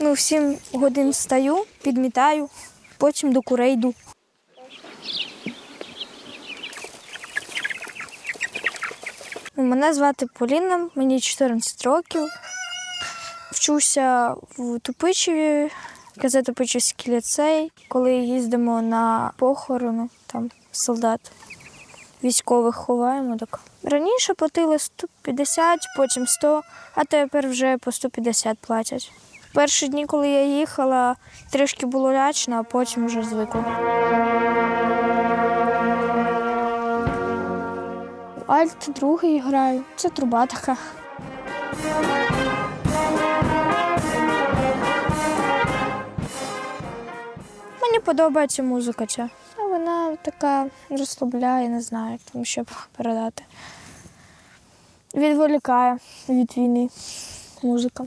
Ну, в 7 годин встаю, підмітаю, потім до курей йду. Ну, Мене звати Поліна, мені 14 років. Вчуся в Тупичеві, казе Тупичівський ліцей, коли їздимо на похорони, там солдат військових ховаємо. Так. Раніше платили 150, потім 100, а тепер вже по 150 платять. Перші дні, коли я їхала, трішки було лячно, а потім вже звикла. Альт другий граю. Це труба така. Мені подобається музика ця. Вона така розслабляє, не знаю, тому що передати. Відволікає від війни музика.